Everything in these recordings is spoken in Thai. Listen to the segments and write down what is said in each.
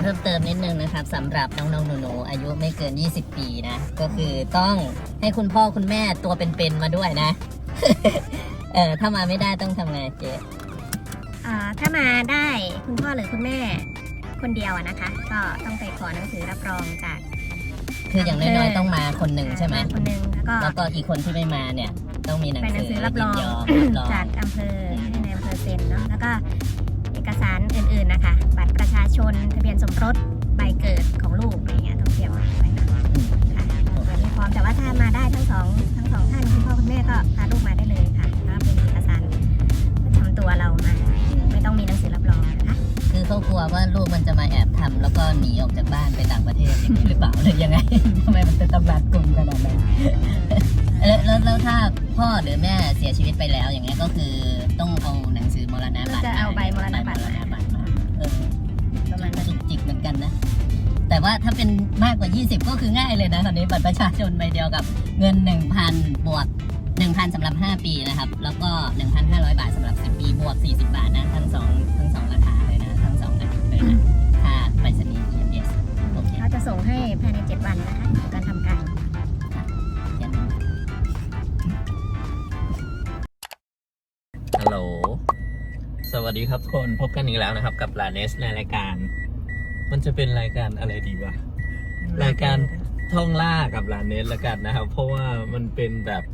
เพิ่มเติมนิดนึงนะครับสำหรับน้องๆหนูๆอายุไม่เกิน 20 ปีนะ ก็คือต้องให้คุณพ่อคุณแม่ตัวเป็นๆมาด้วยนะ เออถ้ามาไม่ได้ต้องทำไงเจ๊อ่าถ้ามาได้คุณพ่อหรือคุณแม่คนเดียวอะนะคะ ก็ต้องไปขอหนังสือรับรองจากคืออย่างน้อยๆต้องมาคนหนึ่งใช่ไหมาคนหนึ่งแล้วก็แล้วก็อีกคนที่ไม่มาเนี่ย ต้องมีหนังเป็นหนัสืงอสือรับรองยินยอมรับรองจากอำเภอให้ในอำเภอเซ็นเนาะแล้วก็เอกสารอื่นๆนะคะ บัตรประชาชน ทะเบียนสมรสใบเกิดของลูกอะไรเงี้ยต้องเตรียมมาไว้นะอืมค่ะเตรียมให้พร้อมแต่ว่าถ้ามาได้ทั้งสองทั้งสองท่านคุณพ่อคุณแม่ก็พาลูกมาได้เลยค่ะแล้วก็เป็นเอกสารประจำตัวเรามา ไม่ต้องมีหนังสือรับรองนะคะคือเขากลัวว่าลูกมันจะมาแอบทำแล้วก็หนีออกจากบ้านไปต่างประเทศอย่างนี้หรือเปล่าหรือยังไง ทำไมมันจะตำรัดกลุ่มขนาดนั้นแล้วแล้วแล้วถ้าพ่อหรือแม่เสียชีวิตไปแล้วอย่างเงี้ยก็คือต้องเอาหนังสือมรณบัตรจะเอาใบมรณบัตรใบมรณบัตร อนกันนะ แต่ว่าถ้าเป็นมากกว่า 20 ก็คือง่ายเลยนะตอนนี้บัตรประชาชนใบเดียวกับเงิน 1,000 บวก 1,000สำหรับ 5 ปีนะครับ แล้วก็ 1,500 บาทสำหรับ 10 ปี บวก 40 บาทนะ ทั้งสองทั้งสองราคาเลยนะ ทั้งสองอันเลยนะค่าไปรษณีย์ EMS โอเคเขาจะส่งให้ภายใน 7 วันนะคะของการทำการเยี่ยมฮัลโหล สวัสดีครับทุกคน พบกันอีกแล้วนะครับ กับลาเนสในรายการ มันจะเป็นรายการอะไรดีวะ รายการท่องล่ากับลาเนสละกันนะครับ เพราะว่ามันเป็นแบบ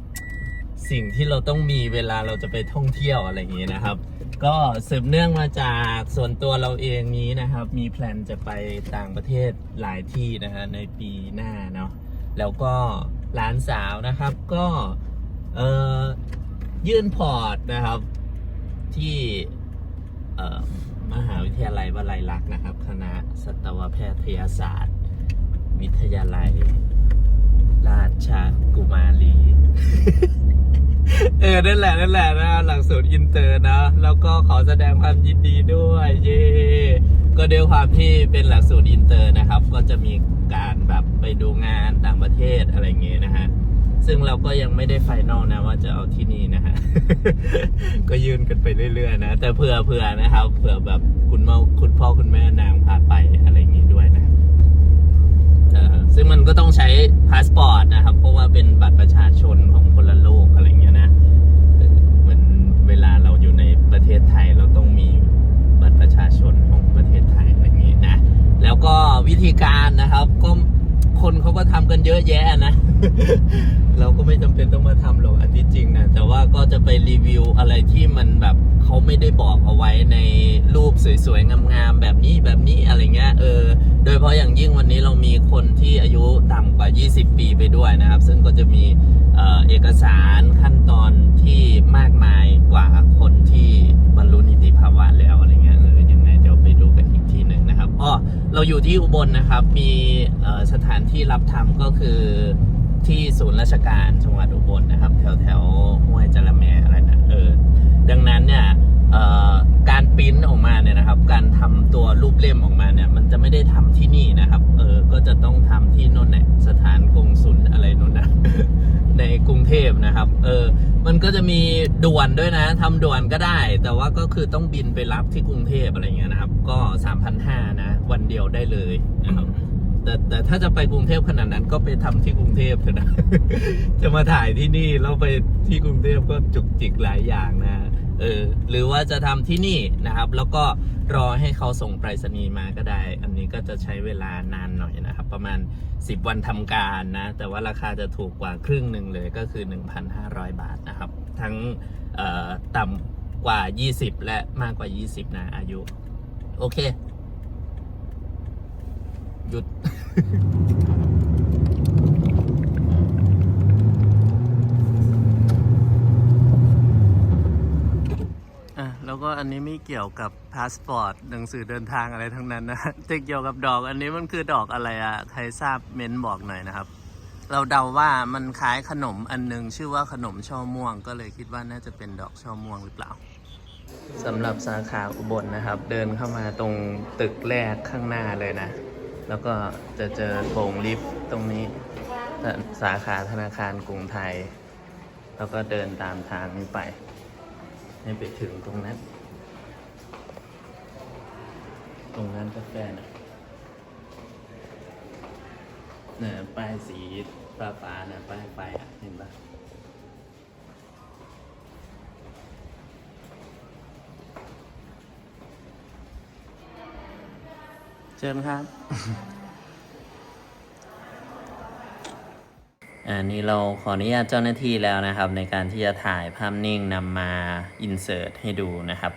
สิ่งที่เราต้องมีเวลาเราจะไปท่องเที่ยวอะไรอย่างนี้นะครับ ก็สืบเนื่องมาจากส่วนตัวเราเองนี้นะครับ มีแพลนจะไปต่างประเทศหลายที่นะฮะในปีหน้าเนาะแล้วก็หลานสาวนะครับก็เออยื่นพอร์ตนะครับที่เอ่อ มหาวิทยาลัยวลัยลักษณ์นะครับ คณะสัตวแพทยศาสตร์ วิทยาลัย ราชกุมารี เออ นั่นแหละ นั่นแหละนะหลักสูตรอินเตอร์นะ แล้วก็ขอแสดงความยินดีด้วย เย่ก็ด้วยความที่เป็นหลักสูตรอินเตอร์นะครับ ก็จะมีการแบบไปดูงานต่างประเทศอะไรเงี้ยนะฮะ ซึ่งเราก็ยังไม่ได้ไฟนอลนะว่าจะเอาที่นี่นะฮะ ก็ยืนกันไปเรื่อยๆนะ แต่เผื่อเผื่อนะครับ เผื่อแบบคุณพ่อคุณพ่อคุณแม่นางพาไปอะไรอย่างงี้ด้วยนะซึ่งมันก็ต้องใช้พาสปอร์ตนะครับ เพราะว่าเป็นบัตรประชาชนของพลโลกอะไรอย่างเงี้ยนะ เหมือนเวลาเราอยู่ในประเทศไทยเราต้องมีบัตรประชาชนของประเทศไทยอะไรอย่างงี้นะ แล้วก็วิธีการนะครับก็ คนเขาก็ทำกันเยอะแยะนะ เราก็ไม่จำเป็นต้องมาทำหรอกอันที่จริงนะแต่ว่าก็จะไปรีวิวอะไรที่มันแบบเขาไม่ได้บอกเอาไว้ในรูปสวยๆงามๆแบบนี้แบบนี้อะไรเงี้ยเออ โดยเฉพาะอย่างยิ่งวันนี้เรามีคนที่อายุต่ำกว่า 20 ปีไปด้วยนะครับ ซึ่งก็จะมีเออเอกสารขั้นตอนที่มากมายกว่าคนที่บรรลุนิติภาวะแล้วอะไรเงี้ย อ้อเราอยู่ที่อุบลนะครับ มีสถานที่รับทำก็คือที่ศูนย์ราชการจังหวัดอุบลนะครับ แถวแถวห้วยจระแมอะไรนะเออดังนั้นเนี่ยการปริ้นออกมาเนี่ยนะครับ การทำตัวรูปเล่มออกมาเนี่ย มันจะไม่ได้ทำที่นี่นะครับ เออ ก็จะต้องทำที่โน่นเนี่ยสถานกงสุลอะไรโน่นนะในกรุงเทพนะครับ เออ มันก็จะมีด่วนด้วยนะทำด่วนก็ได้ แต่ว่าก็คือต้องบินไปรับที่กรุงเทพอะไรเงี้ยนะครับ ก็3,500นะ วันเดียวได้เลยนะครับแต่แต่ถ้าจะไปกรุงเทพขนาดนั้นก็ไปทำที่กรุงเทพเถอะนะ จะมาถ่ายที่นี่แล้วไปที่กรุงเทพก็จุกจิกหลายอย่างนะ เออหรือว่าจะทำที่นี่นะครับ แล้วก็รอให้เขาส่งไปรษณีย์มาก็ได้ อันนี้ก็จะใช้เวลานานหน่อยนะครับ ประมาณ 10 วันทำการนะ แต่ว่าราคาจะถูกกว่าครึ่งหนึ่งเลยก็คือ 1,500 บาทนะครับ ทั้งต่ำกว่า 20 และมากกว่า 20 นะอายุ โอเค หยุด อะแล้วก็ อันนี้ไม่เกี่ยวกับพาสปอร์ตหนังสือเดินทางอะไรทั้งนั้นนะแต่เกี่ยวกับดอกอันนี้มันคือดอกอะไรอะใครทราบเม้นบอกหน่อยนะครับ เราเดาว่ามันคล้ายขนมอันหนึง ชื่อว่าขนมช่อม่วง ก็เลยคิดว่าน่าจะเป็นดอกช่อม่วงหรือเปล่าสำหรับสาขาอุบลนะครับ เดินเข้ามาตรงตึกแรกข้างหน้าเลยนะ แล้วก็จะเจอโถงลิฟต์ตรงนี้สาขาธนาคารกรุงไทย แล้วก็เดินตามทางนี้ไป ให้ไปถึงตรงนั้น ตรงนั้นกาแฟนะเนี่ยป้ายสีฟ้าฟ้านะป้ายไปอะเห็นปะเชิญครับ อันนี้เราขออนุญาตเจ้าหน้าที่แล้วนะครับ ในการที่จะถ่ายภาพนิ่งนำมาอินเสิร์ตให้ดูนะครับ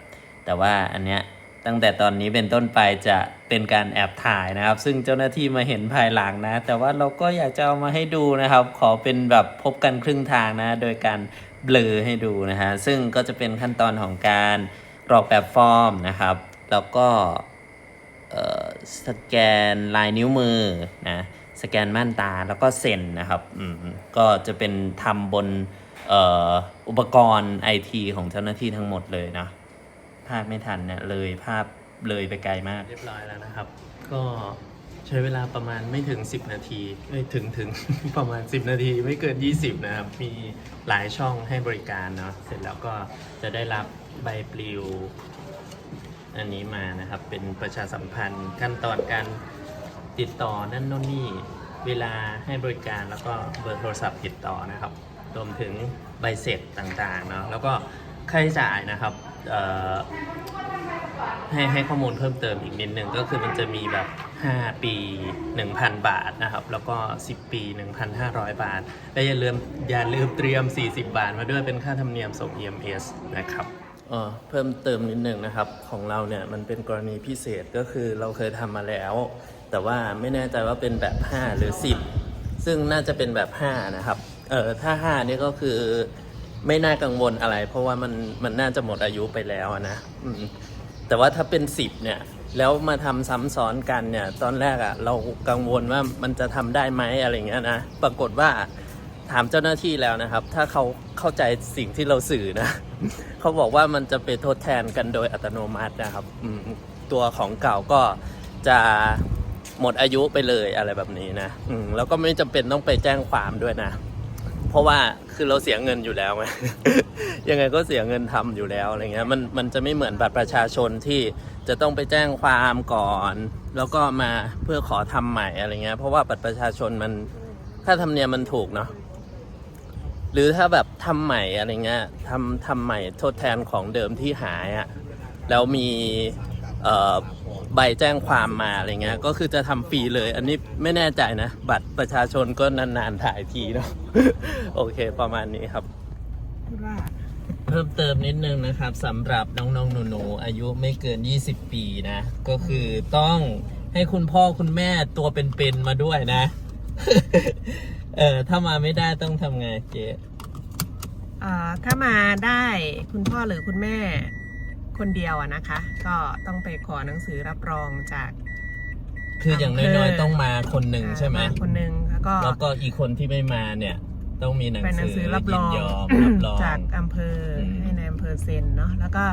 แต่ว่าอันเนี้ยตั้งแต่ตอนนี้เป็นต้นไปจะเป็นการแอบถ่ายนะครับ ซึ่งเจ้าหน้าที่มาเห็นภายหลังนะ แต่ว่าเราก็อยากจะเอามาให้ดูนะครับ ขอเป็นแบบพบกันครึ่งทางนะ โดยการเบลอให้ดูนะฮะซึ่งก็จะเป็นขั้นตอนของการกรอกแบบฟอร์มนะครับ แล้วก็เอ่อสแกนลายนิ้วมือนะ สแกนม่านตาแล้วก็เซ็นนะครับอืมก็จะเป็นทำบนอ่ออุปกรณ์ไอทีของเจ้าหน้าที่ทั้งหมดเลยนะภาพไม่ทันเนี่ยเลยภาพเลยไปไกลมากเรียบร้อยแล้วนะครับ ก็ใช้เวลาประมาณไม่ถึง 10 นาทีไม่ถึงถึงประมาณ 10 นาทีไม่เกิน 20 นะครับ มีหลายช่องให้บริการเนาะเสร็จแล้วก็จะได้รับใบปลิว อันนี้มานะครับเป็นประชาสัมพันธ์ขั้นตอนการ ติดต่อนั่นโน่นนี่เวลาให้บริการแล้วก็เบอร์โทรศัพท์ติดต่อนะครับ รวมถึงใบเสร็จต่างๆเนาะแล้วก็ค่าใช้จ่ายนะครับให้ให้ข้อมูลเพิ่มเติมอีกนิดนึงก็คือมันจะมีแบบ 5 ปี 1,000 บาทนะครับ แล้วก็ 10 ปี 1,500 บาท และอย่าลืมอย่าลืมเตรียม 40 บาทมาด้วยเป็นค่าธรรมเนียมส่ง EMS นะครับอ๋อเพิ่มเติมนิดนึงนะครับ ของเราเนี่ยมันเป็นกรณีพิเศษก็คือเราเคยทำมาแล้ว แต่ว่าไม่แน่ใจว่าเป็นแบบ 5 หรือ 10 ซึ่งน่าจะเป็นแบบ 5 นะครับ เออถ้า 5 นี่ก็คือไม่น่ากังวลอะไร เพราะว่ามันมันน่าจะหมดอายุไปแล้วนะอืมแต่ว่าถ้าเป็น 10 เนี่ย แล้วมาทำซ้ำซ้อนกันเนี่ย ตอนแรกอะ่ะ เรากังวลว่ามันจะทำได้ไหมอะไรเงี้ยนะ ปรากฏว่าถามเจ้าหน้าที่แล้วนะครับ ถ้าเขาเข้าใจสิ่งที่เราสื่อนะ เขาบอกว่ามันจะไปทดแทนกันโดยอัตโนมัตินะครับ ตัวของเก่าก็จะ หมดอายุไปเลยอะไรแบบนี้นะอืมแล้วก็ไม่จำเป็นต้องไปแจ้งความด้วยนะ เพราะว่าคือเราเสียเงินอยู่แล้วไงยังไงก็เสียเงินทำอยู่แล้วอะไรเงี้ยมันมันจะไม่เหมือนบัตรประชาชนที่จะต้องไปแจ้งความก่อน แล้วก็มาเพื่อขอทำใหม่อะไรเงี้ยเพราะว่าบัตรประชาชนมันค่าธรรมเนียมมันถูกเนาะหรือถ้าแบบทำใหม่อะไรเงี้ยทำทำใหม่ทดแทนของเดิมที่หายอะ่ะแล้วมี ใบแจ้งความมาอะไรเงี้ย ก็คือจะทำฟรีเลย อันนี้ไม่แน่ใจนะ บัตรประชาชนก็นานๆถ่ายทีเนาะ โอเค ประมาณนี้ครับพูดว่าเพิ่มเติมนิดนึงนะครับสำหรับน้องๆหนูๆอายุไม่เกิน 20 ปีนะ ก็คือต้องให้คุณพ่อคุณแม่ตัวเป็นๆมาด้วยนะ เออถ้ามาไม่ได้ต้องทำไงเจ๊อ่าถ้ามาได้คุณพ่อหรือคุณแม่ คนเดียวอะนะคะ ก็ต้องไปขอหนังสือรับรองจากคืออย่างน้อยๆต้องมาคนหนึ่งใช่ไหมาคนหนึ่งแล้วก็แล้วก็อีกคนที่ไม่มาเนี่ย ต้องมีหนังเป็นหนัสืงอสือรับรยิอนงยอมรับรองจากอำเภออมให้ในอำเภอเซ็นเนาะแล้วก็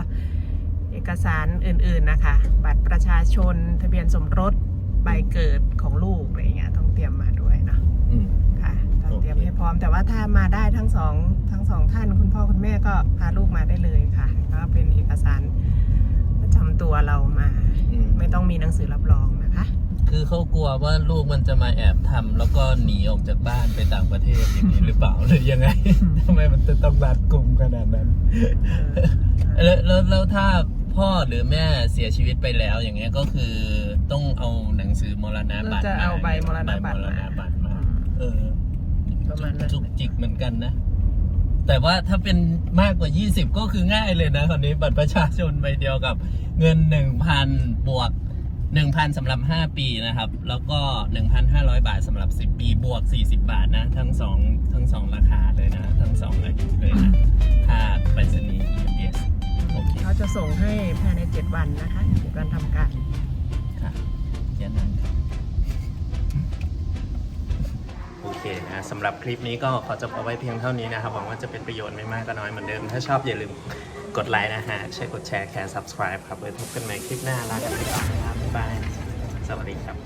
เอกสารอื่นๆนะคะ บัตรประชาชนทะเบียนสมรสใบเกิดของลูกอะไรอย่างเงี้ยต้องเตรียมมาด้วยเนาะอืมค่ะต้องเตรียมโอเคให้พร้อมแต่ว่าถ้ามาได้ทั้งสอง ตัวเรามา อืมไม่ต้องมีหนังสือรับรองนะคะ คือเขากลัวว่าลูกมันจะมาแอบทำแล้วก็หนีออกจากบ้านไปต่างประเทศอย่างนี้หรือเปล่าหรือยังไง ทำไมมันจะต้องรัดกลุ่มขนาดนั้นแล้วแล้วแล้วถ้าพ่อหรือแม่เสียชีวิตไปแล้วอย่างเงี้ยก็คือต้องเอาหนังสือมรณบัตรเราจะเอาใบมรณบัตรใบมรณบัตรมามาเออประมาณนั้นจุกจิกเหมือนกันนะ แต่ว่าถ้าเป็นมากกว่า 20 ก็คือง่ายเลยนะคราวนี้บัตรประชาชนใบเดียวกับ เงิน 1,000 บวก 1,000สำหรับ 5 ปีนะครับ แล้วก็ 1,500 บาทสำหรับ 10 ปี บวก 40 บาทนะ ทั้งสองทั้งสองราคาเลยนะ ทั้งสองอายุเลยนะค่าไปรษณีย์ EMS โอเคเขาจะส่งให้ภายใน 7 วันนะคะเจ็ดวันทำการค่ะแค่นั้นครับโอเคนะสำหรับคลิปนี้ก็ขอจบเอาไว้เพียงเท่านี้นะครับหวังว่าจะเป็นประโยชน์ไม่มากก็น้อยเหมือนเดิม ถ้าชอบอย่าลืม กดไลค์นะฮะใช่กดแชร์แคร์ subscribe ครับไว้พบกันใหม่คลิปหน้าลากันไปก่อนนะครับบ๊ายบาย สวัสดีครับ